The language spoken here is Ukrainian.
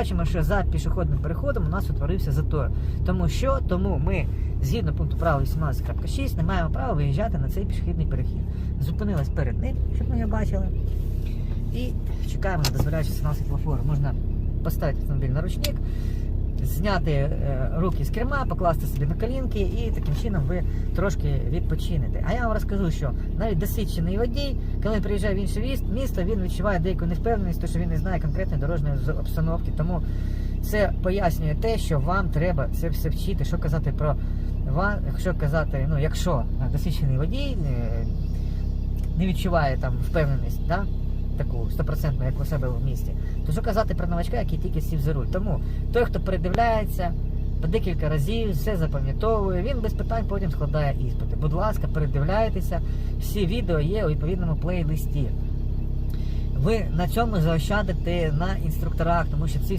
бачимо, що за пішохідним переходом у нас утворився затор. Тому що тому ми, згідно пункту правил 18.6, не маємо права виїжджати на цей пішохідний перехід. Зупинилась перед ним, щоб ми його бачили. І чекаємо на дозволяючий сигнал світлофору. Можна поставити автомобіль на ручник, зняти е, руки з керма, покласти собі на колінки і таким чином ви трошки відпочинете. А я вам розкажу, що навіть досвідчений водій, коли він приїжджає в інше місто, він відчуває деяку невпевненість, тому що він не знає конкретної дорожньої обстановки. Тому це пояснює те, що вам треба це все вчити. Що казати про вам, якщо казати, ну якщо досвідчений водій е, не відчуває там впевненість, да? Таку стопроцентну, як у себе в місті, то що казати про новачка, який тільки сів за руль. Тому той, хто передивляється по декілька разів, все запам'ятовує, він без питань потім складає іспити. Будь ласка, передивляйтеся, всі відео є у відповідному плейлисті. Ви на цьому заощадите на інструкторах, тому що ці всі